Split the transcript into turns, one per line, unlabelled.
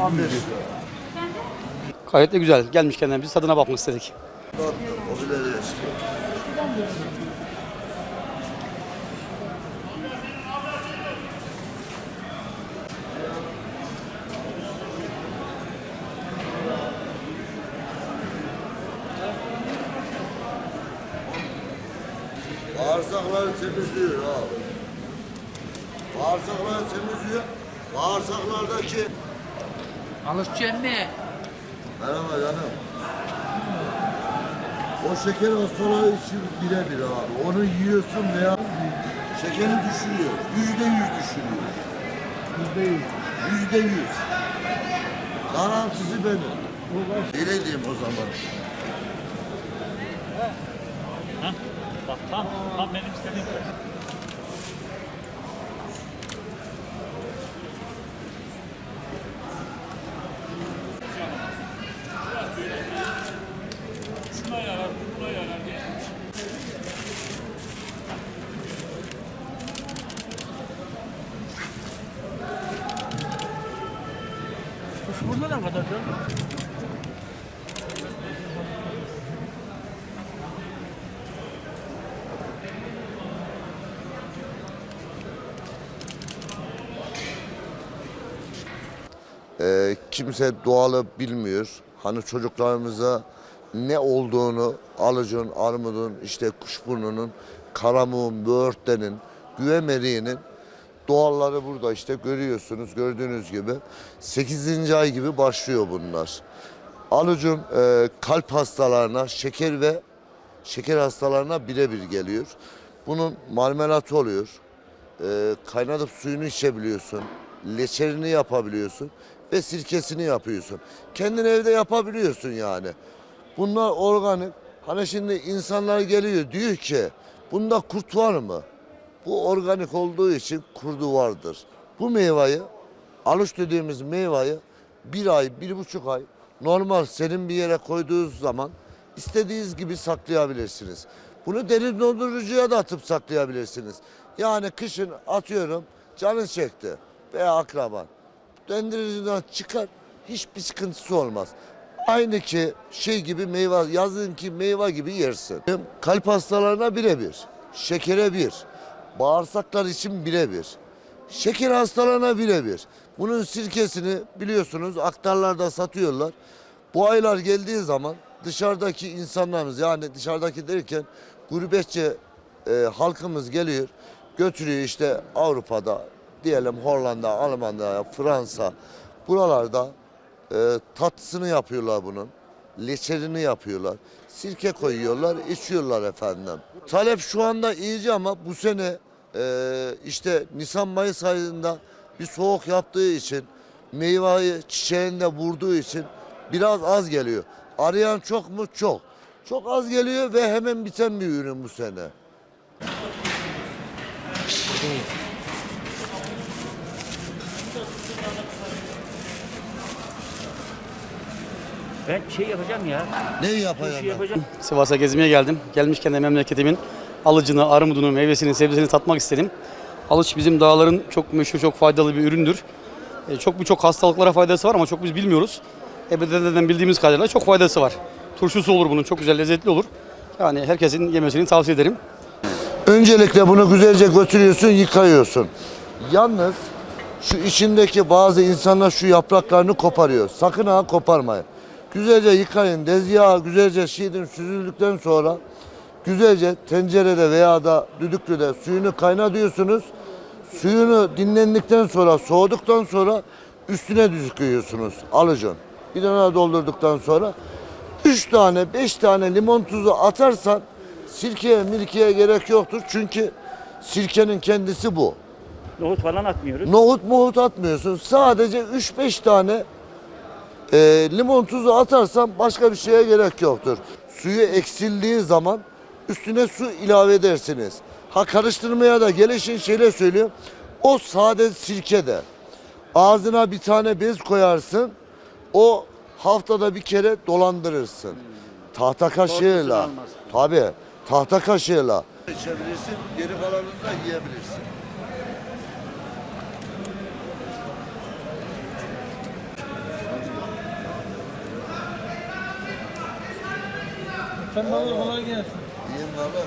Aferin.
Gayet de güzel. Gelmişken biz tadına bakmak istedik.
Bağırsakları temizliyor abi. Bağırsakları temizliyor. Bağırsaklardaki
Alışacaksın mı?
Merhaba canım. O şeker hastalığı için birebir abi. Onu yiyorsun veya şekeri düşürüyor. Yüzde yüz düşürüyor. Yüzde yüz. Yüzde yüz. Garantisi benim. Öyle diyeyim o zaman.
Bak tam, tam benim istediğim
Kuşburnu ne kadar canım?
Ee, kimse doğalı bilmiyor. Hani çocuklarımıza ne olduğunu alıcın, armudun, işte kuşburnunun, karamuğun, böğürtlenin, güvemeriğinin doğalları burada işte görüyorsunuz gördüğünüz gibi. 8. ay gibi başlıyor bunlar. Alucun e, kalp hastalarına, şeker ve şeker hastalarına birebir geliyor. Bunun marmelatı oluyor. E, kaynatıp suyunu içebiliyorsun. Leçerini yapabiliyorsun ve sirkesini yapıyorsun. Kendin evde yapabiliyorsun yani. Bunlar organik. Hani şimdi insanlar geliyor diyor ki bunda kurt var mı? Bu organik olduğu için kurdu vardır. Bu meyveyi, aluç dediğimiz meyveyi bir ay, bir buçuk ay normal serin bir yere koyduğunuz zaman istediğiniz gibi saklayabilirsiniz. Bunu derin dondurucuya da atıp saklayabilirsiniz. Yani kışın atıyorum canın çekti veya akraban. Dondurucudan çıkar hiçbir sıkıntısı olmaz. Aynı ki şey gibi meyve, yazın ki meyve gibi yersin. Kalp hastalarına birebir, şekere bir, bağırsaklar için birebir. Şeker hastalarına birebir. Bunun sirkesini biliyorsunuz aktarlarda satıyorlar. Bu aylar geldiği zaman dışarıdaki insanlarımız yani dışarıdaki derken gurbetçi e, halkımız geliyor götürüyor işte Avrupa'da diyelim Hollanda, Almanya, Fransa buralarda e, tatlısını yapıyorlar bunun. Leçerini yapıyorlar. Sirke koyuyorlar, içiyorlar efendim. Talep şu anda iyice ama bu sene e, işte Nisan-Mayıs ayında bir soğuk yaptığı için meyveyi çiçeğinde vurduğu için biraz az geliyor. Arayan çok mu? Çok. Çok az geliyor ve hemen biten bir ürün bu sene.
Ben şey yapacağım ya.
Ne yapayım?
şey yapacağım.
Sivas'a gezmeye geldim. Gelmişken de memleketimin alıcını, armudunu, meyvesini, sebzesini tatmak istedim. Alıç bizim dağların çok meşhur, çok faydalı bir üründür. E, çok birçok hastalıklara faydası var ama çok biz bilmiyoruz. Ebededen bildiğimiz kadarıyla çok faydası var. Turşusu olur bunun, çok güzel, lezzetli olur. Yani herkesin yemesini tavsiye ederim.
Öncelikle bunu güzelce götürüyorsun, yıkayıyorsun. Yalnız şu içindeki bazı insanlar şu yapraklarını koparıyor. Sakın ha koparmayın. Güzelce yıkayın. Dezyağı güzelce şiidin süzüldükten sonra güzelce tencerede veya da düdüklüde suyunu kaynatıyorsunuz. Suyunu dinlendikten sonra, soğuduktan sonra üstüne düzüklüyorsunuz. Alıcın. Bir tane doldurduktan sonra 3 tane, 5 tane limon tuzu atarsan sirkeye mirkeye gerek yoktur. Çünkü sirkenin kendisi bu.
Nohut falan atmıyoruz.
Nohut muhut atmıyorsun. Sadece 3-5 tane e, limon tuzu atarsan başka bir şeye gerek yoktur. Suyu eksildiği zaman Üstüne su ilave edersiniz. Ha karıştırmaya da gelişin şöyle söyleyeyim. O sade sirke de. Ağzına bir tane bez koyarsın. O haftada bir kere dolandırırsın. Tahta kaşığıyla.
Korkusun.
Tabi tahta kaşığıyla. İçebilirsin, geri kalanını da yiyebilirsin. Efendim kolay gelsin.
Valla.